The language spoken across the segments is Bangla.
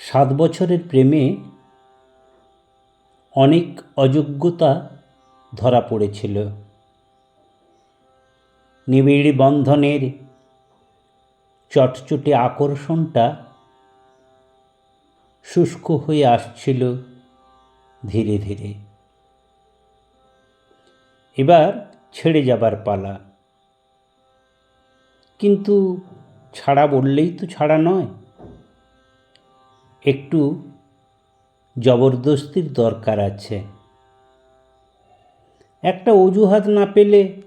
সাত বছরের প্রেমে অনেক অযোগ্যতা ধরা পড়েছিল। নিবিড় বন্ধনের চটচটে আকর্ষণটা শুষ্ক হয়ে আসছিল ধীরে ধীরে। এবার ছেড়ে যাবার পালা। কিন্তু ছাড়া বললেই তো ছাড়া নয়। একটু জবরদস্তির দরকার আছে। একটা অজুহাত না পেলে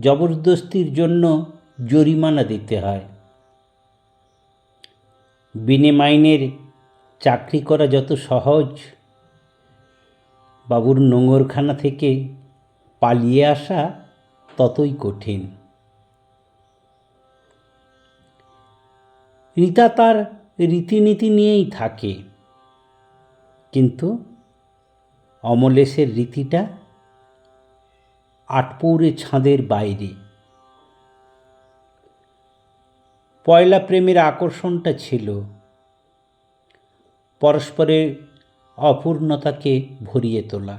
জবরদস্তির জন্য জরিমানা দিতে হয়। বিনে মাইনের চাকরি করা যত সহজ, বাবুর নোংরখানা থেকে পালিয়ে আসা ততই কঠিন। রীতা তার রীতিনীতি নিয়েই থাকে। কিন্তু অমলেশের রীতিটা আটপৌরে ছাঁদের বাইরে। পয়লা প্রেমের আকর্ষণটা ছিল। পরস্পরের অপূর্ণতাকে ভরিয়ে তোলা।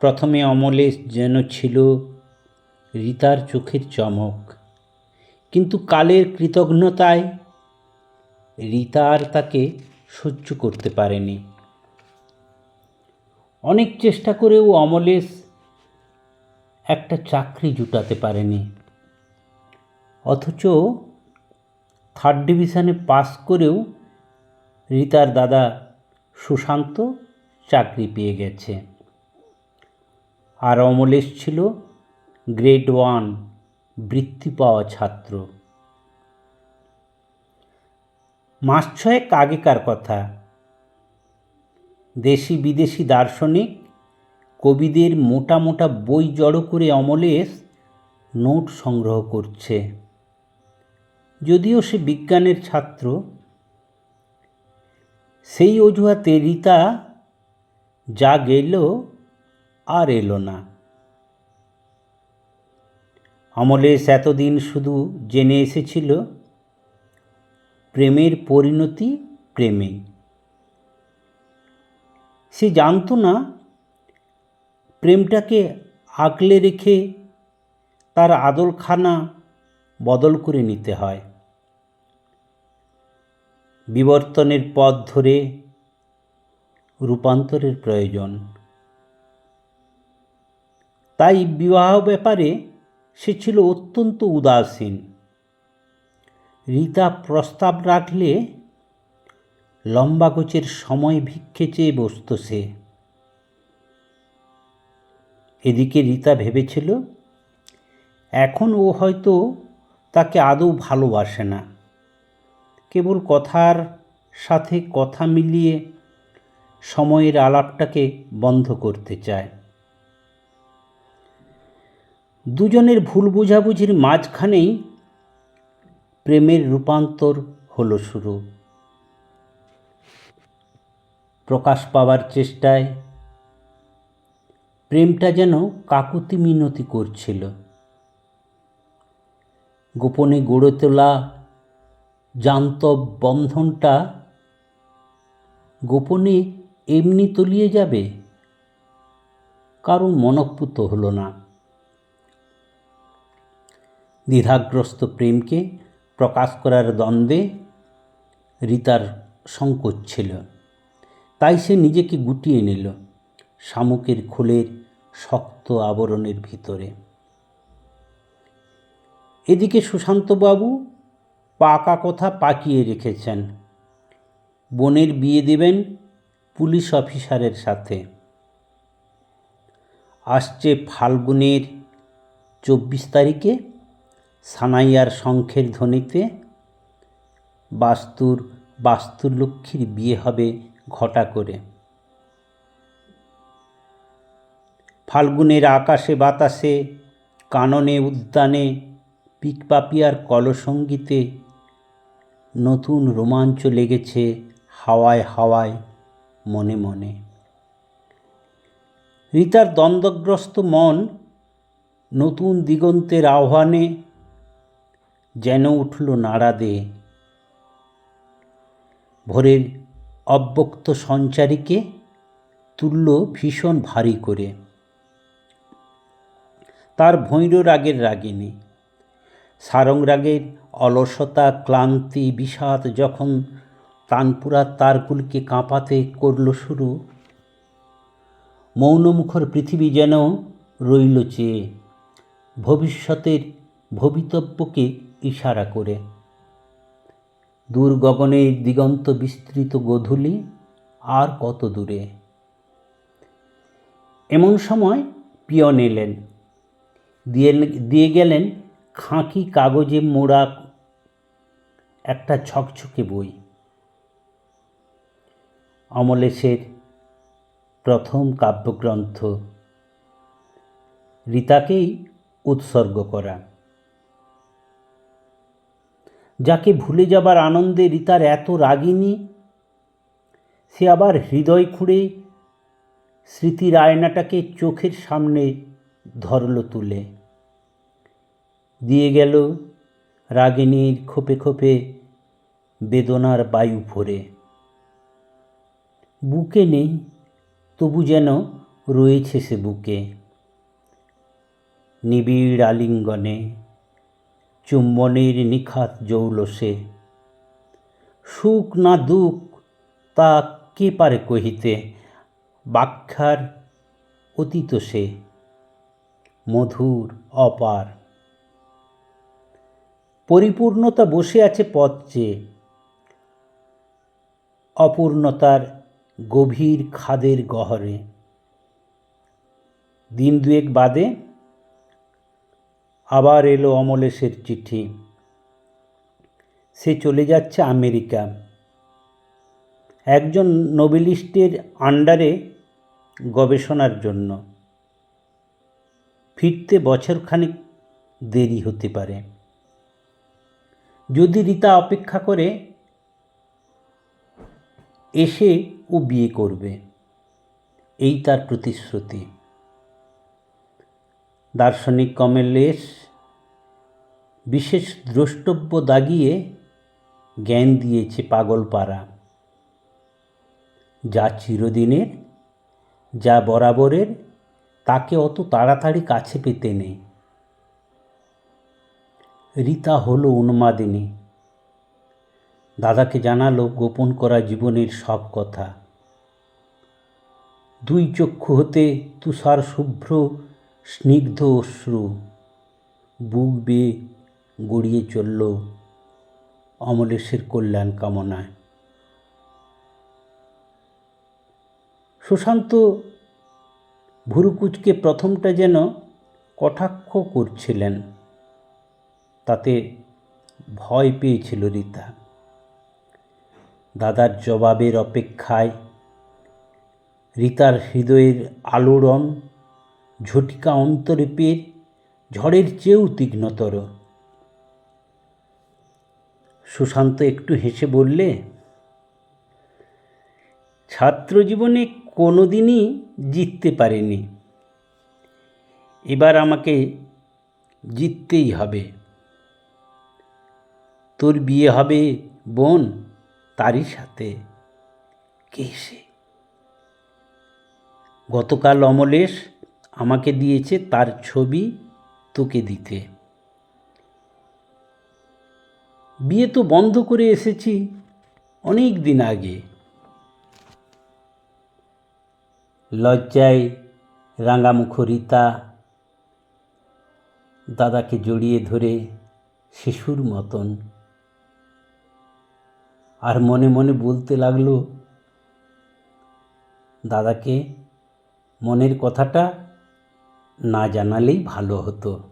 প্রথমে অমলেশ যেন ছিল রীতার চোখের চমক। কিন্তু কালের কৃতজ্ঞতায় রীতা আর তাকে সহ্য করতে পারেনি। অনেক চেষ্টা করেও অমলেশ একটা চাকরি জুটাতে পারেনি। অথচ থার্ড ডিভিশনে পাস করেও রীতার দাদা সুশান্ত চাকরি পেয়ে গেছে। আর অমলেশ ছিল গ্রেড ওয়ান বৃত্তি পাওয়া ছাত্র। মাস ছয়েক আগেকার কথা। দেশি বিদেশি দার্শনিক কবিদের মোটা মোটা বই জড়ো করে অমলেশ নোট সংগ্রহ করছে। যদিও সে বিজ্ঞানের ছাত্র, সেই অজুহাতে রীতা যা গেল আর এলো না। অমলেশ এতদিন শুধু জেনে এসেছিল প্রেমের পরিণতি প্রেমে। সে জানতো না প্রেমটাকে আগলে রেখে তার আদলখানা বদল করে নিতে হয়। বিবর্তনের পথ ধরে রূপান্তরের প্রয়োজন। তাই বিবাহ ব্যাপারে সে ছিল অত্যন্ত উদাসীন। রীতা প্রস্তাব রাখলে লম্বা গোছের সময় ভিক্ষে চেয়ে বসত সে। এদিকে রীতা ভেবেছিল, এখন ও হয়তো তাকে আদৌ ভালোবাসে না। কেবল কথার সাথে কথা মিলিয়ে সময়ের আলাপটাকে বন্ধ করতে চায়। দুজনের ভুল বোঝাবুঝির মাঝখানেই প্রেমের রূপান্তর হলো শুরু। প্রকাশ পাওয়ার চেষ্টায় প্রেমটা যেন কাকুতি মিনতি করছিল। গোপনে গড়ে তোলা জান্তব বন্ধনটা গোপনে এমনি তলিয়ে যাবে কারণ মনঃপুত হলো না। দ্বিধাগ্রস্ত প্রেমকে প্রকাশ করার দ্বন্দ্বে রীতার সংকোচ ছিল। তাই সে নিজেকে গুটিয়ে নিল শামুকের খোলের শক্ত আবরণের ভিতরে। এদিকে সুশান্তবাবু পাকা কথা পাকিয়ে রেখেছেন। বোনের বিয়ে দেবেন পুলিশ অফিসারের সাথে। আসছে ফাল্গুনের চব্বিশ তারিখে সানাইয়ার শঙ্খের ধ্বনিতে বাস্তুর বাস্তুলক্ষ্মীর বিয়ে হবে ঘটা করে। ফাল্গুনের আকাশে বাতাসে, কাননে উদ্যানে, পিকপাপিয়ার কলসঙ্গীতে নতুন রোমাঞ্চ লেগেছে হাওয়ায় হাওয়ায় মনে মনে। রিতার দ্বন্দ্বগ্রস্ত মন নতুন দিগন্তের আহ্বানে যেন উঠল নাড়া দে ভোরের অব্যক্ত সঞ্চারীকে তুলল ভীষণ ভারী করে। তার ভৈর রাগের রাগিনী সারং রাগের অলসতা, ক্লান্তি, বিষাদ যখন তানপুরা তারগুলিকে কাঁপাতে করল শুরু, মৌনমুখর পৃথিবী যেন রইল চেয়ে। ভবিষ্যতের ভবিতব্যকে ইশারা করে দূর দিগন্ত বিস্তৃত গোধূলি আর কত দূরে? এমন সময় পিয়ন এলেন, দিয়ে দিয়ে গেলেন খাঁকি কাগজে মোড়া একটা ছকছকে বই। অমলেশের প্রথম কাব্যগ্রন্থ রীতাকেই উৎসর্গ করা। যাকে ভুলে যাবার আনন্দে রীতার এত রাগিনী, সে আবার হৃদয় খুঁড়ে স্মৃতির আয়নাটাকে চোখের সামনে ধরল তুলে। দিয়ে গেল রাগিনীর খোপে খোপে বেদনার বায়ু ভরে। বুকে নেই, তবু যেন রয়েছে সে বুকে। নিবিড় আলিঙ্গনে চুম্বনের নিখাত জৌলসে। সুখ না দুঃখ, তা কে পারে কহিতে? ব্যাখ্যার অতীত সে, মধুর, অপার। পরিপূর্ণতা বসে আছে পথ চেয়ে অপূর্ণতার গভীর খাদের গহরে। দিন দুয়েক বাদে আবার এলো অমলেশের চিঠি। সে চলে যাচ্ছে আমেরিকা। একজন নোবেলিস্টের আন্ডারে গবেষণার জন্য। ফিরতে বছরখানেক দেরি হতে পারে। যদি রীতা অপেক্ষা করে, এসে ও বিয়ে করবে। এই তার প্রতিশ্রুতি। দার্শনিক কমলেশ বিশেষ দ্রষ্টব্য দাগিয়ে জ্ঞান দিয়েছে পাগলপাড়া। যা চিরদিনের, যা বরাবরের, তাকে অত তাড়াতাড়ি কাছে পেতে নেই। রীতা হলো উন্মাদিনী। দাদাকে জানালো গোপন করা জীবনের সব কথা। দুই চক্ষু হতে তুষার শুভ্র স্নিগ্ধ অশ্রু বুক বেয়ে গড়িয়ে চলল অমলেশের কল্যাণ কামনায়। সুশান্ত ভুরুকুচকে প্রথমটা যেন কটাক্ষ করছিলেন, তাতে ভয় পেয়েছিল রীতা। দাদার জবাবের অপেক্ষায় রীতার হৃদয়ের আলোড়ন ঝটিকা অন্তরীপের ঝড়ের চেয়েও তীক্ষ্ণতর। সুশান্ত একটু হেসে বললে, ছাত্র জীবনে কোনো দিনই জিততে পারেনি। এবার আমাকে জিততেই হবে। তোর বিয়ে হবে বোন, তারই সাথে। কে সে? গতকাল অমলেশ আমাকে দিয়েছে তার ছবি তোকে দিতে। বিয়ে তো বন্ধ করে এসেছি অনেক দিন আগে। লজ্জায় রাঙামুখ রীতা দাদাকে জড়িয়ে ধরে শিশুর মতন। আর মনে মনে বলতে লাগল, দাদাকে মনের কথাটা না জানালেই ভালো হতো।